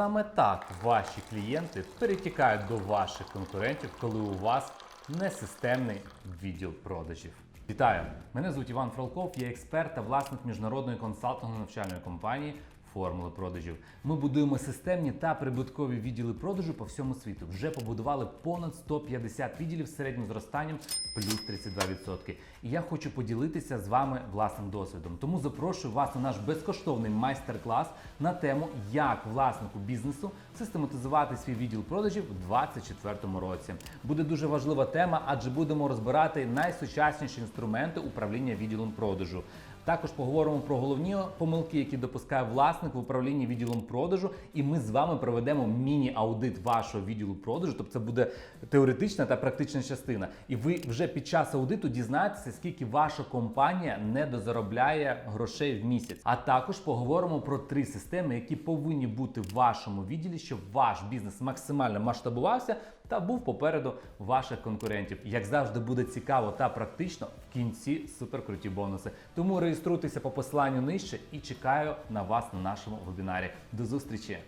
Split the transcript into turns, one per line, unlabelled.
Саме так ваші клієнти перетікають до ваших конкурентів, коли у вас несистемний відділ продажів. Вітаю! Мене звуть Іван Фролков, я експерт та власник міжнародної консалтингово-навчальної компанії Формули продажів. Ми будуємо системні та прибуткові відділи продажу по всьому світу. Вже побудували понад 150 відділів з середнім зростанням плюс 32%. І я хочу поділитися з вами власним досвідом. Тому запрошую вас на наш безкоштовний майстер-клас на тему, як власнику бізнесу систематизувати свій відділ продажів у 2024 році. Буде дуже важлива тема, адже будемо розбирати найсучасніші інструменти управління відділом продажу. Також поговоримо про головні помилки, які допускає власник в управлінні відділом продажу, і ми з вами проведемо міні-аудит вашого відділу продажу. Тобто це буде теоретична та практична частина. І ви вже під час аудиту дізнаєтеся, скільки ваша компанія недозаробляє грошей в місяць. А також поговоримо про три системи, які повинні бути в вашому відділі, щоб ваш бізнес максимально масштабувався та був попереду ваших конкурентів. Як завжди, буде цікаво та практично в кінці суперкруті бонуси. Тому реєструйтеся по посиланню нижче і чекаю на вас на нашому вебінарі. До зустрічі!